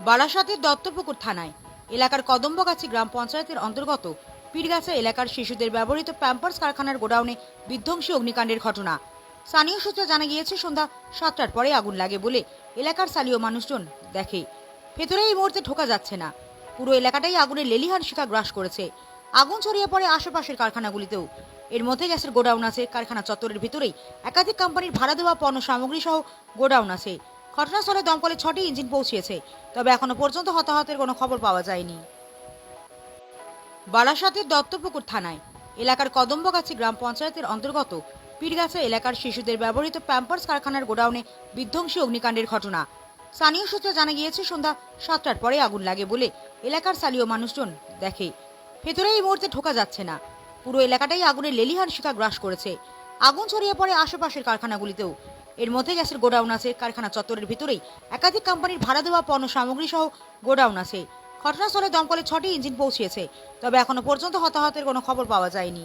বারাসাতের দত্তপুকুর থানায়। এলাকার কদম্বগাছি গ্রাম পঞ্চায়েতের অন্তর্গত পীরগাছা এলাকার শিশুদের ব্যবহৃত প্যাম্পার্স কারখানার গোডাউনে বিধ্বংসী অগ্নিকাণ্ডের ঘটনা। স্থানীয় সূত্রে জানা গিয়েছে, সন্ধ্যা সাতটার পরে আগুন লাগে বলে এলাকার স্থানীয় মানুষজন দেখে। ভেতরে এই মুহূর্তে ঢোকা যাচ্ছে না। পুরো এলাকাটাই আগুনের লেলিহান শিখা গ্রাস করেছে। আগুন ছড়িয়ে পড়ে আশেপাশের কারখানাগুলিতেও। এর মধ্যে গ্যাসের গোডাউন আছে, কারখানা চত্বরের ভিতরেই। একাধিক কোম্পানির ভাড়া দেওয়া পণ্য সামগ্রী সহ গোডাউন আছে। ঘটনাস্থলে দমকলে ছটি ইঞ্জিন পৌঁছিয়েছে, তবে এখনও পর্যন্ত হতাহতের কোনো খবর পাওয়া যায়নি। বারাসাতের দত্তপুকুর থানায়, এলাকার কদম্বগাছি গ্রাম পঞ্চায়েতের অন্তর্গত পীরগাছা এলাকার শিশুদের ব্যবহৃত প্যাম্পার্স কারখানার গোডাউনে বিধ্বংসী অগ্নিকাণ্ডের ঘটনা। স্থানীয় সূত্রে জানা গিয়েছে, সন্ধ্যা সাতটার পরে আগুন লাগে বলে এলাকার স্থানীয় মানুষজন দেখে। ভেতরে এই মুহূর্তে ঢোকা যাচ্ছে না। পুরো এলাকাটাই আগুনের লেলিহান শিখা গ্রাস করেছে। আগুন ছড়িয়ে পড়ে আশেপাশের কারখানাগুলিতেও। এর মধ্যে গ্যাসের গোডাউন আছে, কারখানা চত্বরের ভিতরেই। একাধিক কোম্পানির ভাড়া দেওয়া পণ্য সামগ্রী সহ গোডাউন আছে। ঘটনাস্থলে দমকলে ছটি ইঞ্জিন পৌঁছিয়েছে তবে এখনও পর্যন্ত হতাহতের কোনো খবর পাওয়া যায়নি।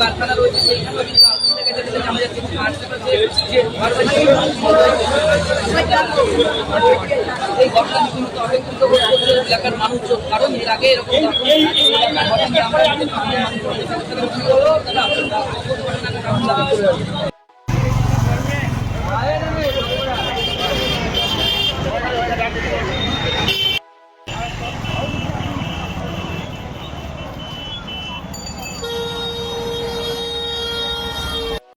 কারখানা রয়েছে সেইখানে কিন্তু আগুন লেগে যেতে জানা যাচ্ছে এবং আশেপাশে যে এই ঘটনা কিন্তু অপেক্ষিত করছে এলাকার মানুষজন। কারণ এর আগে এরকম আমরা